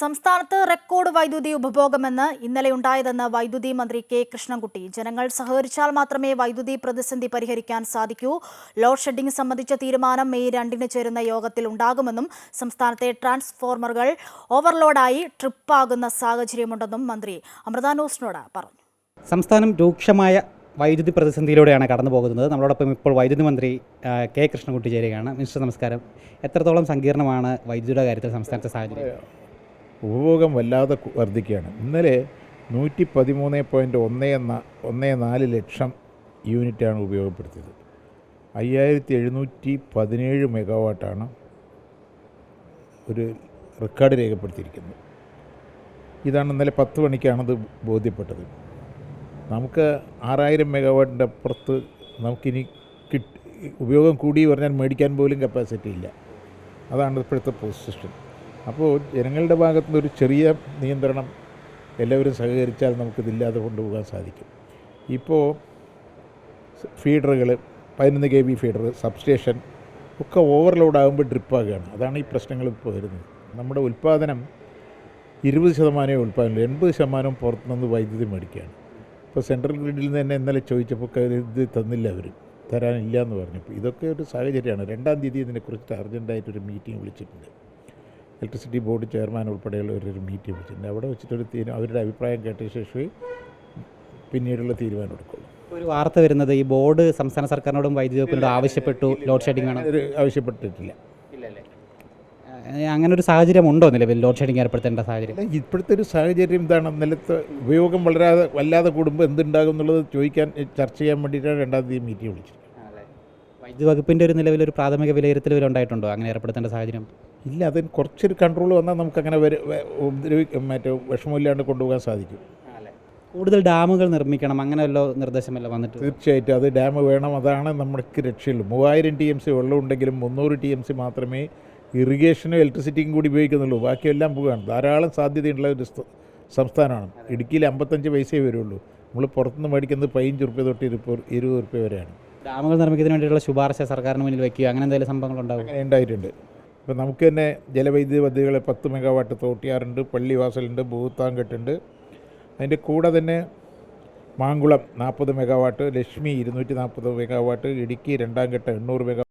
സംസ്ഥാനത്ത് റെക്കോർഡ് വൈദ്യുതി ഉപഭോഗമെന്ന് ഇന്നലെ ഉണ്ടായതെന്ന് വൈദ്യുതി മന്ത്രി കെ കൃഷ്ണൻകുട്ടി. ജനങ്ങൾ സഹകരിച്ചാൽ മാത്രമേ വൈദ്യുതി പ്രതിസന്ധി പരിഹരിക്കാൻ സാധിക്കൂ. ലോഡ് ഷെഡിംഗ് സംബന്ധിച്ച തീരുമാനം മെയ് രണ്ടിന് ചേരുന്ന യോഗത്തിൽ ഉണ്ടാകുമെന്നും സംസ്ഥാനത്തെ ട്രാൻസ്ഫോർമറുകൾ ഓവർലോഡായി ട്രിപ്പാകുന്ന സാഹചര്യമുണ്ടെന്നും മന്ത്രി അമൃത ന്യൂസിനോട് പറഞ്ഞു. സംസ്ഥാനം രൂക്ഷമായ വൈദ്യുതി പ്രതിസന്ധിയിലൂടെയാണ് കടന്നു പോകുന്നത് നമ്മളോടൊപ്പം ഇപ്പോൾ വൈദ്യുതി മന്ത്രി കെ കൃഷ്ണൻകുട്ടി ചേരുകയാണ്. മിനിസ്റ്റർ നമസ്കാരം. എത്രത്തോളം സങ്കീർണമാണ് വൈദ്യുതിയുടെ കാര്യത്തിൽ സംസ്ഥാനത്തെ സാഹചര്യം? ഉപഭോഗം വല്ലാതെ വർദ്ധിക്കുകയാണ്. ഇന്നലെ നൂറ്റി പതിമൂന്ന് പോയിന്റ് ഒന്ന് ഒന്ന് നാല് ലക്ഷം യൂണിറ്റാണ് ഉപയോഗപ്പെടുത്തിയത്. അയ്യായിരത്തി എഴുന്നൂറ്റി പതിനേഴ് മെഗാവാട്ടാണ് ഒരു റെക്കോർഡ് രേഖപ്പെടുത്തിയിരിക്കുന്നത്. ഇതാണ് ഇന്നലെ പത്ത് മണിക്കാണത് ബോധ്യപ്പെട്ടത്. നമുക്ക് ആറായിരം മെഗാവാട്ടിന്റെ അപ്പുറത്ത് നമുക്കിനി കിട്ട് ഉപയോഗം കൂടി പറഞ്ഞാൽ മേടിക്കാൻ പോലും കപ്പാസിറ്റി ഇല്ല. അതാണ് ഇപ്പോഴത്തെ പൊസിഷൻ അപ്പോൾ ജനങ്ങളുടെ ഭാഗത്തു നിന്ന് ഒരു ചെറിയ നിയന്ത്രണം എല്ലാവരും സഹകരിച്ചാൽ നമുക്കിതില്ലാതെ കൊണ്ടുപോകാൻ സാധിക്കും. ഇപ്പോൾ ഫീഡറുകൾ പതിനൊന്ന് കെ ബി ഫീഡർ സബ്സ്റ്റേഷൻ ഒക്കെ ഓവർലോഡ് ആകുമ്പോൾ ഡ്രിപ്പാകുകയാണ്. അതാണ് ഈ പ്രശ്നങ്ങൾ ഇപ്പോൾ വരുന്നത്. നമ്മുടെ ഉൽപ്പാദനം ഇരുപത് ശതമാനമേ ഉൽപ്പാദനം എൺപത് ശതമാനം പുറത്തുനിന്ന് വൈദ്യുതി മേടിക്കുകയാണ്. ഇപ്പോൾ സെൻട്രൽ ഗ്രിഡിൽ നിന്ന് തന്നെ ഇന്നലെ ചോദിച്ചപ്പോൾ ഇത് തന്നില്ല അവർ തരാനില്ല എന്ന് പറഞ്ഞപ്പോൾ ഇതൊക്കെ ഒരു സാഹചര്യമാണ്. രണ്ടാം തീയതി ഇതിനെക്കുറിച്ച് അർജന്റായിട്ടൊരു മീറ്റിംഗ് വിളിച്ചിട്ടുണ്ട്. ഇലക്ട്രിസിറ്റി ബോർഡ് ചെയർമാൻ ഉൾപ്പെടെയുള്ള ഒരു മീറ്റിംഗ് വിളിച്ചിട്ടുണ്ട് അവിടെ വെച്ചിട്ടൊരു തീരുമാനം അവരുടെ അഭിപ്രായം കേട്ട ശേഷമേ പിന്നീടുള്ള തീരുമാനം എടുക്കുള്ളൂ. ഒരു വാർത്ത വരുന്നത് ഈ ബോർഡ് സംസ്ഥാന സർക്കാരിനോടും വൈദ്യുതി വകുപ്പിനോടും ആവശ്യപ്പെട്ടു. ലോഡ് ഷെഡിംഗ് ആണ്. ഒരു ആവശ്യപ്പെട്ടിട്ടില്ല. അങ്ങനെ ഒരു സാഹചര്യം ഉണ്ടോ നിലവിൽ? ലോഡ് ഷെഡിംഗ് ഏർപ്പെടുത്തേണ്ട സാഹചര്യം. ഇപ്പോഴത്തെ ഒരു സാഹചര്യം ഇതാണ്. നിലത്ത് ഉപയോഗം വളരാതെ വല്ലാതെ കൂടുമ്പോൾ എന്തുണ്ടാകും എന്നുള്ളത് ചോദിക്കാൻ ചർച്ച ചെയ്യാൻ വേണ്ടിയിട്ടാണ് രണ്ടാം തീയതി മീറ്റിംഗ് വിളിച്ചത് വൈദ്യുതി വകുപ്പിന്റെ ഒരു നിലവിലൊരു പ്രാഥമിക വിലയിരുത്തൽ വരെ ഉണ്ടായിട്ടുണ്ടോ? അങ്ങനെ ഏർപ്പെടുത്തേണ്ട സാഹചര്യം? ഇല്ല അതിന് കുറച്ചൊരു കൺട്രോൾ വന്നാൽ നമുക്ക് അങ്ങനെ മറ്റേ വിഷമമില്ലാണ്ട് കൊണ്ടുപോകാൻ സാധിക്കും. കൂടുതൽ ഡാമുകൾ നിർമ്മിക്കണം അങ്ങനെ നിർദ്ദേശമല്ല നിർദ്ദേശമല്ലോ വന്നിട്ട് തീർച്ചയായിട്ടും അത് ഡാം വേണം അതാണ് നമുക്ക് രക്ഷയുള്ളൂ മൂവായിരം ടി എം സി വെള്ളം ഉണ്ടെങ്കിലും മുന്നൂറ് ടി എം സി മാത്രമേ ഇറിഗേഷനും ഇലക്ട്രിസിറ്റിയും കൂടി ഉപയോഗിക്കുന്നുള്ളൂ. ബാക്കിയെല്ലാം പോവുകയാണ്. ധാരാളം സാധ്യതയുള്ള ഒരു സ്ഥ- സംസ്ഥാനമാണ്. ഇടുക്കിയിൽ അമ്പത്തഞ്ച് പൈസയേ വരുള്ളൂ. നമ്മൾ പുറത്തുനിന്ന് മേടിക്കുന്നത് പതിനഞ്ച് റുപ്യ തൊട്ട് ഇരുപത് ഇരുപത് റുപ്യ വരെയാണ്. ഡാമുകൾ നിർമ്മിക്കുന്നതിന് വേണ്ടിയിട്ടുള്ള ശുപാർശ സർക്കാരിന് മുന്നിൽ വയ്ക്കുക അങ്ങനെ എന്തെങ്കിലും സംഭവങ്ങൾ ഉണ്ടാവും അങ്ങനെ ഉണ്ടായിട്ടുണ്ട്. ഇപ്പോൾ നമുക്ക് തന്നെ ജലവൈദ്യുതി പദ്ധതികൾ പത്ത് മെഗാവാട്ട് തോട്ടിയാറുണ്ട് പള്ളിവാസലുണ്ട് ഭൂത്താങ്കെട്ടുണ്ട് അതിന്റെ കൂടെ തന്നെ മാങ്കുളം നാൽപ്പത് മെഗാവാട്ട് ലക്ഷ്മി ഇരുന്നൂറ്റി നാൽപ്പത് മെഗാവാട്ട് ഇടുക്കി രണ്ടാം ഘട്ടം എണ്ണൂറ് മെഗാ